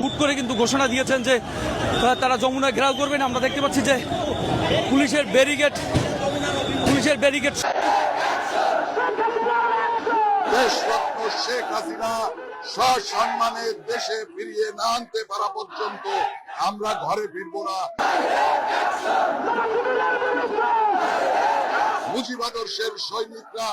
হুট করে কিন্তু ঘোষণা দিয়েছেন যে তারা যমুনা ঘেরাও করবেন আমরা দেখতে পাচ্ছি যে পুলিশের ব্যারিগেড পুলিশের ব্যারিগেড শেখ হাসিনা সসম্মানে দেশে ফিরিয়ে না আনতে পারা পর্যন্ত আমরা ঘরে ফিরবো না। মুজিবাদর্শের সৈনিকরা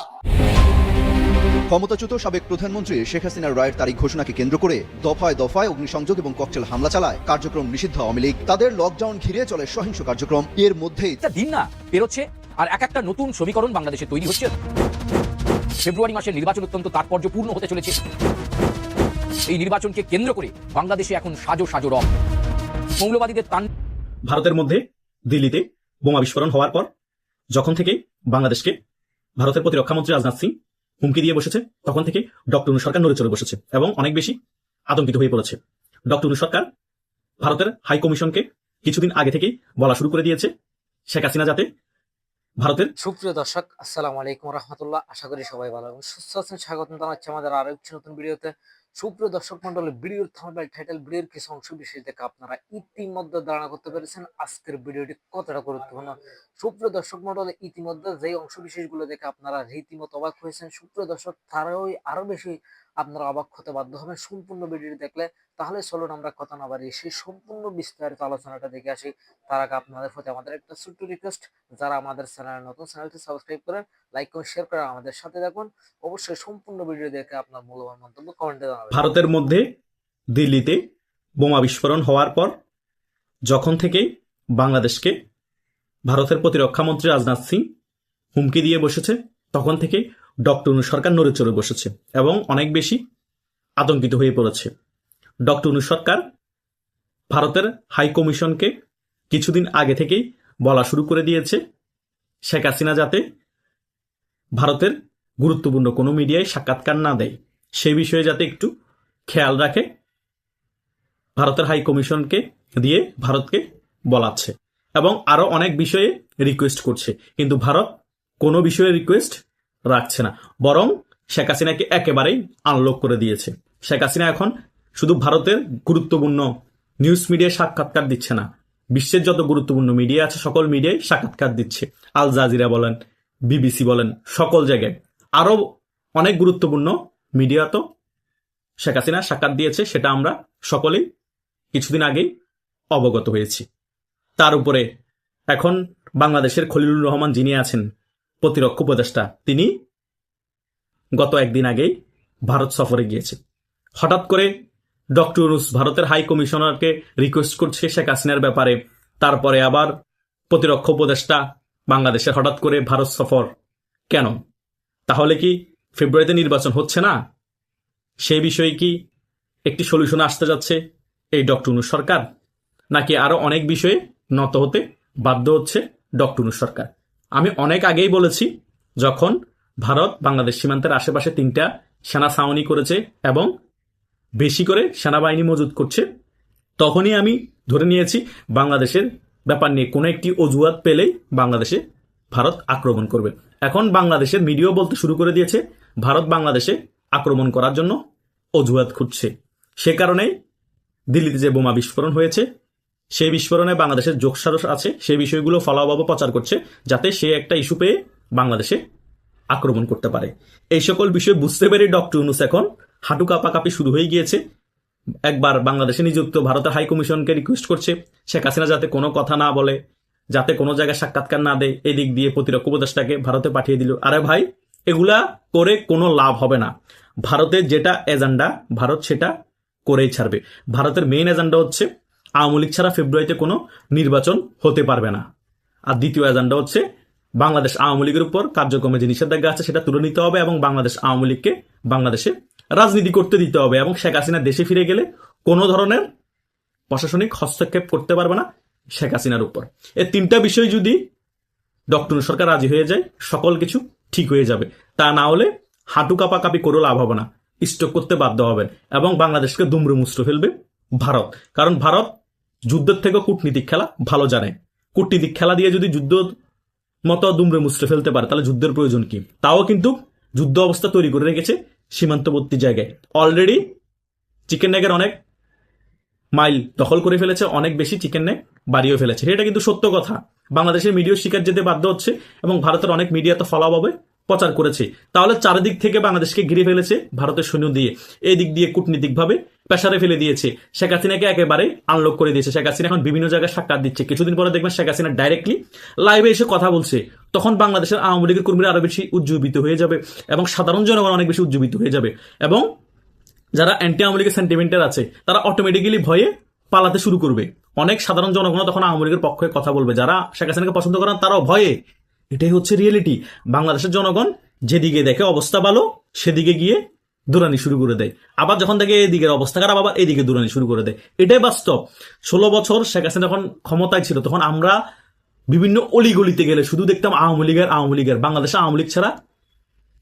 ক্ষমতাচ্যুত সাবেক প্রধানমন্ত্রী শেখ হাসিনার রায়ের তারিখ ঘোষণাকে কেন্দ্র করে দফায় দফায় অগ্নিসংযোগ এবং ককটেল হামলা চালায় কার্যক্রম নিষিদ্ধ আওয়ামী লীগ। তাদের লকডাউন ঘিরে চলে সহিংস কার্যক্রম। এর মধ্যেই দিন না পেরোচ্ছে আর এক একটা নতুন সমীকরণ বাংলাদেশে তৈরি হচ্ছে। ফেব্রুয়ারি মাসের নির্বাচন অত্যন্ত তাৎপর্যপূর্ণ হতে চলেছে। এই নির্বাচনকে কেন্দ্র করে বাংলাদেশে এখন সাজো সাজো রব মৌলবাদীদের তান ভারতের মধ্যে দিল্লিতে বোমা বিস্ফোরণ হওয়ার পর যখন থেকে বাংলাদেশকে ভারতের প্রতিরক্ষামন্ত্রী রাজনাথ সিং হুমকি দিয়ে বসেছে, তখন থেকে ডক্টর সরকার নড়ে চড়ে বসেছে এবং অনেক বেশি আতঙ্কিত হয়ে পড়েছে। ডক্টর সরকার ভারতের হাই কমিশনকে কিছুদিন আগে থেকেই বলা শুরু করে দিয়েছে শেখ হাসিনা যাতে ভারতের সুপ্রিয় দর্শক, আসসালামু আলাইকুম রহমতুল্লাহ। আশা করি সবাই ভালো এবং সুস্থ আছেন স্বাগত জানাচ্ছি আমাদের আরও একটি নতুন ভিডিওতে। সুপ্রিয় দর্শক মন্ডলী, ভিডিওর থাম্বনেল টাইটেল, ভিডিওর কিছু অংশ বিশেষ দেখে আপনারা ইতিমধ্যে ধারণা করতে পেরেছেন আজকের ভিডিওটি কতটা গুরুত্বপূর্ণ। সুপ্রিয় দর্শক মন্ডলী, ইতিমধ্যে যেই অংশ বিশেষগুলো দেখে আপনারা রীতিমতো অবাক হয়েছেন, সুপ্রিয় দর্শক তারাও আরও বেশি আপনারা অবাক হতে বাধ্য হবেন। সম্পূর্ণ ভিডিওটি দেখলে তাহলে চলুন আমরা কথা না বাড়িয়ে সেই সম্পূর্ণ বিস্তারিত আলোচনাটা দেখে আসি। তার আগে আপনাদের প্রতি আমাদের একটা ছোট্ট রিকোয়েস্ট যারা আমাদের চ্যানেল নতুন চ্যানেলটি সাবস্ক্রাইব করেন লাইক করে শেয়ার করে আমাদের সাথে থাকুন। অবশ্যই সম্পূর্ণ ভিডিও দেখে আপনার মূল্যবান মন্তব্য কমেন্টে জানাবেন। ভারতের মধ্যে দিল্লিতে বোমা বিস্ফোরণ হওয়ার পর যখন থেকেই বাংলাদেশকে ভারতের প্রতিরক্ষামন্ত্রী রাজনাথ সিং হুমকি দিয়ে বসেছে, তখন থেকে ডক্টর সরকার নড়ে চড়ে বসেছে এবং অনেক বেশি আতঙ্কিত হয়ে পড়েছে। ডক্টর সরকার ভারতের হাই কমিশনকে কিছুদিন আগে থেকেই বলা শুরু করে দিয়েছে, শেখ হাসিনা যাতে ভারতের গুরুত্বপূর্ণ কোনো মিডিয়ায় সাক্ষাৎকার না দেয়। সেই বিষয়ে যাতে একটু খেয়াল রাখে, ভারতের হাই কমিশনকে দিয়ে ভারতকে বলাচ্ছে এবং আরও অনেক বিষয়ে রিকোয়েস্ট করছে। কিন্তু ভারত কোনো বিষয়ে রিকোয়েস্ট রাখছে না। বরং শেখ হাসিনাকে একেবারেই আনলক করে দিয়েছে। শেখ হাসিনা এখন শুধু ভারতের গুরুত্বপূর্ণ নিউজ মিডিয়ায় সাক্ষাৎকার দিচ্ছে না। বিশ্বের যত গুরুত্বপূর্ণ মিডিয়া আছে, সকল মিডিয়ায় সাক্ষাৎকার দিচ্ছে। আল জাজিরা বলেন বিবিসি বলেন, সকল জায়গায়। আরও অনেক গুরুত্বপূর্ণ মিডিয়া তো শেখ হাসিনা সাক্ষাৎ দিয়েছে, সেটা আমরা সকলেই কিছুদিন আগেই অবগত হয়েছি। তার উপরে এখন বাংলাদেশের খলিলুর রহমান যিনি আছেন প্রতিরক্ষা উপদেষ্টা তিনি গত একদিন আগেই ভারত সফরে গিয়েছে হঠাৎ করে ডক্টর ইউনুস ভারতের হাই কমিশনারকে রিকোয়েস্ট করছে শেখ হাসিনার ব্যাপারে। তারপরে আবার প্রতিরক্ষা উপদেষ্টা বাংলাদেশে হঠাৎ করে ভারত সফর। কেন? তাহলে কি ফেব্রুয়ারিতে নির্বাচন হচ্ছে না? সেই বিষয়ে কি একটি সলিউশন আসতে যাচ্ছে এই ডক্টর সরকার? নাকি আরও অনেক বিষয়ে নত হতে বাধ্য হচ্ছে ডক্টর সরকার? আমি অনেক আগেই বলেছি, যখন ভারত বাংলাদেশ সীমান্তের আশেপাশে তিনটা সেনা ছাউনি করেছে এবং বেশি করে সেনাবাহিনী মজুত করছে, তখনই আমি ধরে নিয়েছি বাংলাদেশের ব্যাপার নিয়ে কোনো একটি অজুহাত পেলেই বাংলাদেশে ভারত আক্রমণ করবে। এখন বাংলাদেশের মিডিয়াও বলতে শুরু করে দিয়েছে, ভারত বাংলাদেশে আক্রমণ করার জন্য অজুহাত খুঁজছে। সে কারণেই দিল্লিতে যে বোমা বিস্ফোরণ হয়েছে সেই বিস্ফোরণে বাংলাদেশের যোগসারস আছে সেই বিষয়গুলো ফলাভাবে প্রচার করছে, যাতে সে একটা ইস্যু পেয়ে বাংলাদেশে আক্রমণ করতে পারে। এই সকল বিষয় বুঝতে পেরে ডক্টর ইউনুস এখন হাঁটু কাঁপাকাঁপি শুরু হয়ে গিয়েছে। একবার বাংলাদেশে নিযুক্ত ভারতের হাই কমিশনকে রিকোয়েস্ট করছে, শেখ হাসিনা যাতে কোনো কথা না বলে, যাতে কোনো জায়গায় সাক্ষাৎকার না দেয়, এদিক দিয়ে প্রতিরক্ষা উপদেষ্টাকে ভারতে পাঠিয়ে দিল। আরে ভাই, এগুলা করে কোনো লাভ হবে না। ভারতের যেটা এজেন্ডা ভারত সেটা করেই ছাড়বে। ভারতের মেইন এজেন্ডা হচ্ছে আওয়ামী লীগ ছাড়া ফেব্রুয়ারিতে কোনো নির্বাচন হতে পারবে না। আর দ্বিতীয় এজেন্ডা হচ্ছে, বাংলাদেশ আওয়ামী লীগের উপর কার্যক্রমে যে নিষেধাজ্ঞা আছে সেটা তুলে নিতে হবে এবং বাংলাদেশ আওয়ামী লীগকে বাংলাদেশে রাজনীতি করতে দিতে হবে এবং শেখ হাসিনা দেশে ফিরে গেলে কোনো ধরনের প্রশাসনিক হস্তক্ষেপ করতে পারবে না শেখ হাসিনার উপর। এই তিনটা বিষয় যদি ডক্টর সরকার রাজি হয়ে যায়, সকল কিছু ঠিক হয়ে যাবে। তা না হলে হাঁটু কাপাকাপি করে লাভ হবে না। স্টক করতে বাধ্য হবেন এবং বাংলাদেশকে দুমড়ে মুচড়ে ফেলবে ভারত। কারণ ভারত যুদ্ধের থেকে কূটনীতিক খেলা ভালো জানে। কূটনীতিক খেলা দিয়ে যদি যুদ্ধ মতো দুমড়ে মুচড়ে ফেলতে পারে, তাহলে যুদ্ধের প্রয়োজন কি? তাও কিন্তু যুদ্ধ অবস্থা তৈরি করে রেখেছে সীমান্তবর্তী জায়গায়। অলরেডি চিকেন নেগের অনেক মাইল দখল করে ফেলেছে, অনেক বেশি চিকেন নেক বাড়িয়েও ফেলেছে। এটা কিন্তু সত্য কথা। বাংলাদেশের মিডিয়া শিকার যেতে বাধ্য হচ্ছে এবং ভারতের অনেক মিডিয়া তো ফলাভাবে প্রচার করেছে। তাহলে চারিদিক থেকে বাংলাদেশকে ঘিরে ফেলেছে ভারতের সৈন্য দিয়ে। এই দিক দিয়ে কূটনীতিকভাবে পেশারে ফেলে দিয়েছে। শেখ হাসিনাকে একেবারে আনলক করে দিয়েছে। শেখ হাসিনা এখন বিভিন্ন জায়গায় সাক্ষাৎ দিচ্ছে। কিছুদিন পরে দেখবেন শেখ হাসিনা ডাইরেক্টলি লাইভে এসে কথা বলছে। তখন বাংলাদেশের আওয়ামী লীগের কর্মীরা আরও বেশি উজ্জীবিত হয়ে যাবে এবং সাধারণ জনগণ অনেক বেশি উজ্জীবিত হয়ে যাবে এবং যারা অ্যান্টি আওয়ামী লীগের সেন্টিমেন্টার আছে, তারা অটোমেটিক্যালি ভয়ে পালাতে শুরু করবে। অনেক সাধারণ জনগণ তখন আওয়ামী লীগের পক্ষে কথা বলবে। যারা শেখ হাসিনাকে পছন্দ করেন, তারাও ভয়ে। এটাই হচ্ছে রিয়েলিটি বাংলাদেশের জনগণ যেদিকে দেখে অবস্থা ভালো, সেদিকে গিয়ে দৌড়ানি শুরু করে দেয়। আবার যখন দেখে এদিকের অবস্থা খারাপ, আবার এদিকে দৌড়ানি শুরু করে দেয়। এটাই বাস্তব। ষোলো বছর শেখ হাসিনা যখন ক্ষমতায় ছিল, তখন আমরা বিভিন্ন অলিগলিতে গেলে শুধু দেখতাম আওয়ামী লীগের আওয়ামী লীগের। বাংলাদেশে আওয়ামী লীগ ছাড়া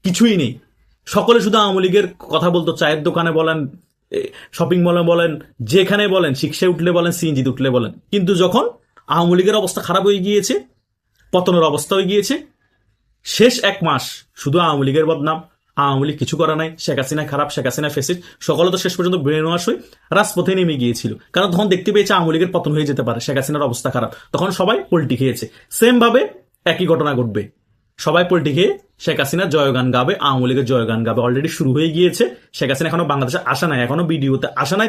কিছুই নেই। সকলে শুধু আওয়ামী লীগের কথা বলতো, চায়ের দোকানে বলেন শপিং মলে বলেন, যেখানে বলেন শিক্ষায় উঠলে বলেন, সিএনজিতে উঠলে বলেন। কিন্তু যখন আওয়ামী লীগের অবস্থা খারাপ হয়ে গিয়েছে, পতনের অবস্থা হয়ে গিয়েছে, শেষ এক মাস শুধু আওয়ামী লীগের বদনাম। আওয়ামী লীগ কিছু করা নাই, শেখ হাসিনা খারাপ, শেখ হাসিনা ফেসিস সকলে তো শেষ পর্যন্ত ব্রেন ওয়াশ হয়ে রাজপথে নেমে গিয়েছিল। কারণ তখন দেখতে পেয়েছে আওয়ামী লীগের পতন হয়ে যেতে পারে, শেখ হাসিনার অবস্থা খারাপ। তখন সবাই পোল্টি খেয়েছে। সেম ভাবে একই ঘটনা ঘটবে। সবাই পোল্টি খেয়ে শেখ হাসিনা জয়গান গাবে, আওয়ামী লীগের জয়গান গাবে। অলরেডি শুরু হয়ে গিয়েছে। শেখ হাসিনা এখনও বাংলাদেশে আসা নাই, এখনও বিডিওতে আসা নাই।